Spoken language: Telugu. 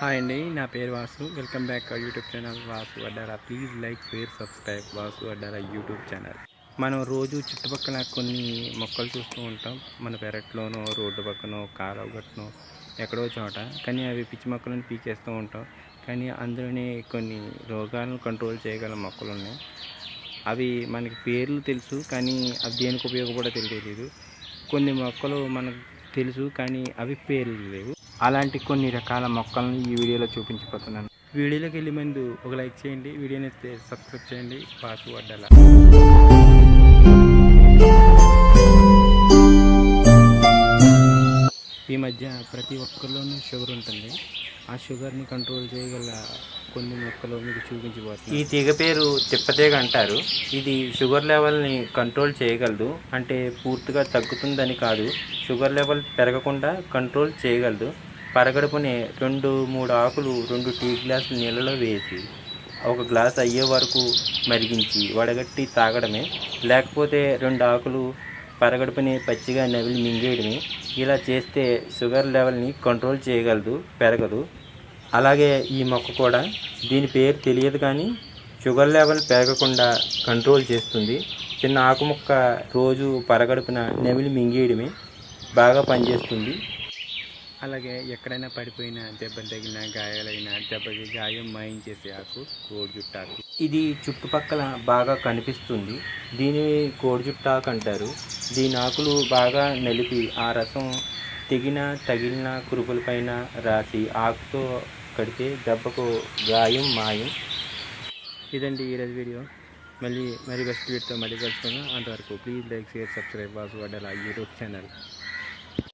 హాయ్ అండి నా పేరు Vasu. Welcome back YouTube channel Vasu Addara please like share subscribe Vasu Addara YouTube channel మనం రోజు చుట్టుపక్కల కొన్ని మొక్కలు చూస్తూ ఉంటాం. మన పెరట్లోనో రోడ్డు పక్కనో కాలువ గట్టునో ఎక్కడో చోట. కానీ అవి పిచ్చి మొక్కలను పీకేస్తూ ఉంటాం. కానీ అందులోనే కొన్ని రోగాలను కంట్రోల్ చేయగల మొక్కలు ఉన్నాయి. అవి మనకి పేర్లు తెలుసు కానీ అవి దేనికి ఉపయోగపడో తెలియలేదు. కొన్ని మొక్కలు మనకు తెలుసు కానీ అవి పేర్లు లేవు. అలాంటి కొన్ని రకాల మొక్కలను ఈ వీడియోలో చూపించబోతున్నాను. వీడియోలోకి వెళ్ళే ముందు ఒక లైక్ చేయండి. వీడియోని అయితే సబ్స్క్రైబ్ చేయండి. పాస్వర్డ్ అలా. ఈ మధ్య ప్రతి ఒక్కరిలోనూ షుగర్ ఉంటుంది. ఆ షుగర్ని కంట్రోల్ చేయగల కొన్ని మొక్కలు మీకు చూపించబోతున్నాను. ఈ తీగ పేరు తిప్పతీగ అంటారు. ఇది షుగర్ లెవెల్ని కంట్రోల్ చేయగలదు. అంటే పూర్తిగా తగ్గుతుందని కాదు. షుగర్ లెవెల్ పెరగకుండా కంట్రోల్ చేయగలదు. పరగడుపునే రెండు మూడు ఆకులు రెండు టీ గ్లాసులు నీళ్ళలో వేసి ఒక గ్లాస్ అయ్యే వరకు మరిగించి వడగట్టి తాగడమే. లేకపోతే రెండు ఆకులు పరగడుపుని పచ్చిగా నవిలి మింగేయడమే. ఇలా చేస్తే షుగర్ లెవెల్ని కంట్రోల్ చేయగలదు పెరగదు. అలాగే ఈ మొక్క కూడా దీని పేరు తెలియదు కానీ షుగర్ లెవెల్ పెరగకుండా కంట్రోల్ చేస్తుంది. చిన్న ఆకు మొక్క రోజు పరగడుపున నెమిలి మింగేయడమే బాగా పనిచేస్తుంది. అలాగే ఎక్కడైనా పడిపోయిన దెబ్బలు తగిలిన గాయాలైన దెబ్బకి గాయం మాయించేసే ఆకు కోడి జుట్టాకు ఇది చుట్టుపక్కల బాగా కనిపిస్తుంది. దీని కోడి జుట్టాకు అంటారు. దీని ఆకులు బాగా నలిపి ఆ రసం తెగిన తగిలిన కురుపులపైన రాసి ఆకుతో కడితే దెబ్బకు గాయం మాయం. ఇదండి ఈరోజు వీడియో. మళ్ళీ మరి బెస్ట్ వీడియోతో మళ్ళీ కలుసుకుందాం. అంతవరకు please like share subscribe Vasu Vaddala YouTube channel.